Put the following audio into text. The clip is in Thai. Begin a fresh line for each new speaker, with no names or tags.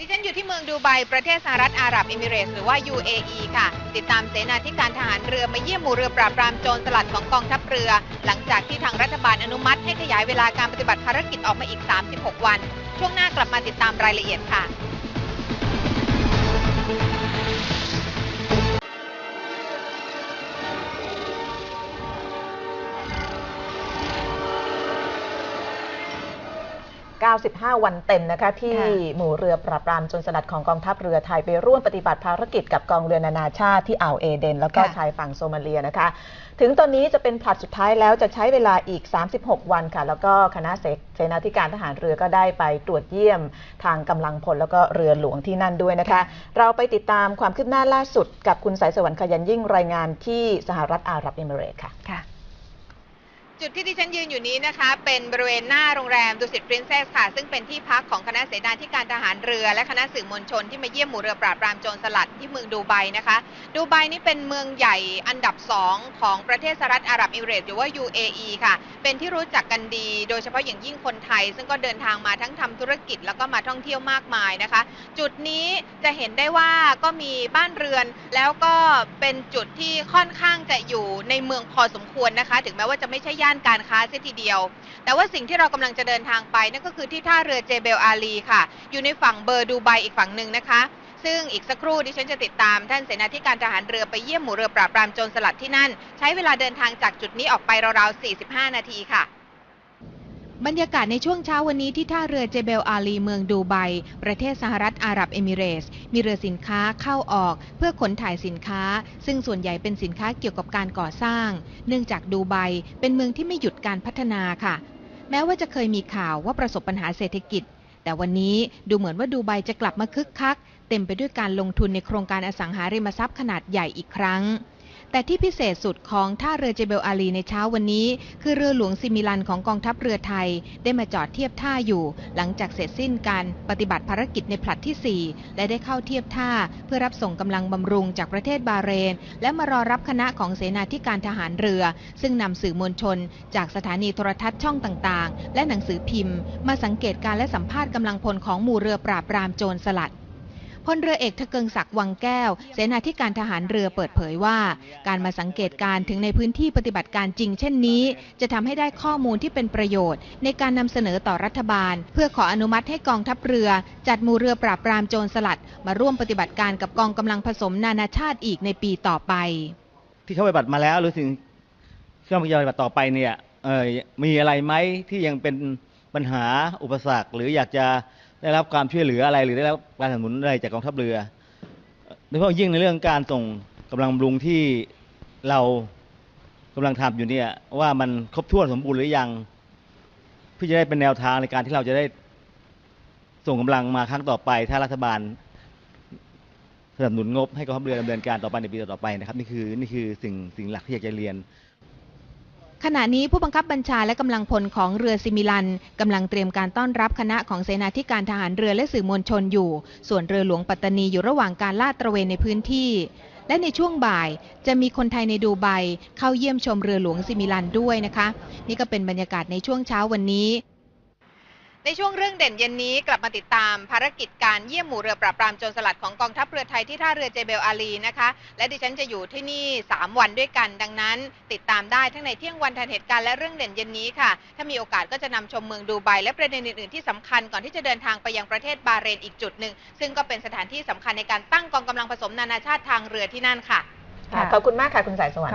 ดิฉันอยู่ที่เมืองดูไบประเทศสหรัฐอาหรับเอมิเรตส์หรือว่า UAE ค่ะ ติดตามเสนาธิการทหารเรือมาเยี่ยมหมู่เรือปราบปรามโจรสลัดของกองทัพเรือ หลังจากที่ทางรัฐบาลอนุมัติให้ขยายเวลาการปฏิบัติภารกิจออกมาอีก 36 วัน ช่วงหน้ากลับมาติดตามรายละเอียดค่ะ
95 วันเต็มนะคะ ที่
ค่ะ
หมู่เรือปราบปรามโจรสลัดของกองทัพเรือไทยไปร่วมปฏิบัติภารกิจกับกองเรือนานาชาติที่อ่าวเอเดน แล้วก็
ค่ะ
ชายฝั่งโซมาเลียนะคะ ถึงตอนนี้จะเป็นผลัดสุดท้ายแล้วจะใช้เวลาอีก 36 วันค่ะ แล้วก็คณะเสเสนาธิการทหารเรือก็ได้ไปตรวจเยี่ยมทางกำลังพลแล้วก็เรือหลวงที่นั่นด้วยนะคะ เราไปติดตามความคืบหน้าล่าสุด กับคุณสายสวรรค์ขยันยิ่งรายงานที่สหรัฐอาหรับเอมิเรตส์ค่ะ
ค่ะ จุดที่ดิฉันยืนอยู่นี้นะคะ เป็นบริเวณหน้าโรงแรมดุสิตปรินเซสค่ะ ซึ่งเป็นที่พักของคณะเสนาธิการทหารเรือ และคณะสื่อมวลชนที่มาเยี่ยมหมู่เรือปราบปรามโจรสลัดที่เมืองดูไบนะคะ ดูไบนี่เป็นเมืองใหญ่อันดับสองของประเทศสหรัฐอาหรับเอมิเรตหรือว่า UAE ค่ะ เป็นที่รู้จักกันดี โดยเฉพาะอย่างยิ่งคนไทย ซึ่งก็เดินทางมาทั้งทำธุรกิจแล้วก็มาท่องเที่ยวมากมายนะคะ จุดนี้จะเห็นได้ว่าก็มีบ้านเรือน แล้วก็เป็นจุดที่ค่อนข้างจะอยู่ในเมืองพอสมควรนะคะ ถึงแม้ว่าจะไม่ใช่ย่านการค้าเสียทีเดียว แต่ว่าสิ่งที่เรากำลังจะเดินทางไปนั่นก็คือที่ท่าเรือเจเบลอาลีค่ะ อยู่ในฝั่งเบอร์ดูไบอีกฝั่งหนึ่งนะคะ ซึ่งอีกสักครู่ดิฉันจะติดตามท่านเสนาธิการทหารเรือไปเยี่ยมหมู่เรือปราบปรามโจรสลัดที่นั่น ใช้เวลาเดินทางจากจุดนี้ออกไปราวๆ45 นาทีค่ะ บรรยากาศในช่วงเช้าวันนี้ที่ท่าเรือเจเบลอาลีเมืองดูไบ ประเทศสหรัฐอาหรับเอมิเรส มีเรือสินค้าเข้าออก เพื่อขนถ่ายสินค้า ซึ่งส่วนใหญ่เป็นสินค้าเกี่ยวกับการก่อสร้าง เนื่องจากดูไบเป็นเมืองที่ไม่หยุดการพัฒนาค่ะ แม้ว่าจะเคยมีข่าวว่าประสบปัญหาเศรษฐกิจ แต่วันนี้ดูเหมือนว่าดูไบจะกลับมาคึกคัก เต็มไปด้วยการลงทุนในโครงการอสังหาริมทรัพย์ขนาดใหญ่อีกครั้ง แต่ที่พิเศษสุดของท่าเรือเจเบลอาลีในเช้าวันนี้ คือเรือหลวงซิมิลันของกองทัพเรือไทย ได้มาจอดเทียบท่าอยู่ หลังจากเสร็จสิ้นการปฏิบัติภารกิจในผลัดที่ 4 และได้เข้าเทียบท่า เพื่อรับส่งกำลังบำรุงจากประเทศบาเรน และมารอรับคณะของเสนาธิการทหารเรือ ซึ่งนำสื่อมวลชน จากสถานีโทรทัศน์ช่องต่างๆ และหนังสือพิมพ์ มาสังเกตการและสัมภาษณ์กำลังพลของหมู่เรือปราบปรามโจรสลัด พลเรือเอกทะเกิงศักดิ์วังแก้ว เสนาธิการทหารเรือเปิดเผยว่า การมาสังเกตการณ์ถึงในพื้นที่ปฏิบัติการจริง เช่นนี้ จะทำให้ได้ข้อมูลที่เป็นประโยชน์ ในการนำเสนอต่อรัฐบาล เพื่อขออนุมัติให้กองทัพเรือ จัดหมู่เรือปราบปรามโจรสลัด มาร่วมปฏิบัติการกับกองกำลังผสมนานาชาติอีกในปีต่อไป
ที่เข้าปฏิบัติมาแล้วหรือสิ่งที่เราปฏิบัติต่อไปเนี่ยเออมีอะไรไหมที่ยังเป็นปัญหาอุปสรรคหรืออยากจะ ได้รับความช่วยเหลืออะไรหรือได้รับการสนับสนุนอะไรจากกองทัพเรือโดยเฉพาะยิ่งในเรื่องการส่งกำลังบำรุงที่เรากำลังทำอยู่เนี่ยว่ามันครบถ้วนสมบูรณ์หรือยังเพื่อจะได้เป็นแนวทางในการที่เราจะได้ส่งกำลังมาครั้งต่อไป ถ้ารัฐบาลสนับสนุนงบให้กองทัพเรือดำเนินการต่อไปในปีต่อๆไปนะครับนี่คือนี่คือสิ่งสิ่งหลักที่อยากจะเรียน
ขณะนี้ผู้บังคับบัญชาและกำลังพลของเรือซิมิลันกำลังเตรียมการต้อนรับคณะของเสนาธิการทหารเรือและสื่อมวลชนอยู่ ส่วนเรือหลวงปัตตานีอยู่ระหว่างการลาดตระเวนในพื้นที่ และในช่วงบ่ายจะมีคนไทยในดูไบเข้าเยี่ยมชมเรือหลวงซิมิลันด้วยนะคะ นี่ก็เป็นบรรยากาศในช่วงเช้าวันนี้ ในช่วงเรื่องเด่นเย็นนี้กลับมาติดตามภารกิจการเยี่ยมหมู่เรือปราบปรามโจรสลัดของกองทัพเรือไทยที่ท่าเรือเจเบลอาลีนะคะ และดิฉันจะอยู่ที่นี่ 3 วันด้วยกันดังนั้น ติดตามได้ทั้งในเที่ยงวันทันเหตุการณ์และเรื่องเด่นเย็นนี้ค่ะ ถ้ามีโอกาสก็จะนำชมเมืองดูไบและประเด็นอื่น ๆ ที่สำคัญก่อนที่จะเดินทางไปยังประเทศบาเรนอีกจุดหนึ่ง ซึ่งก็เป็นสถานที่สำคัญในการตั้งกองกำลังผสมนานาชาติทางเรือที่นั่นค่ะ
ค่ะขอบคุณมากค่ะคุณสายสวรรค์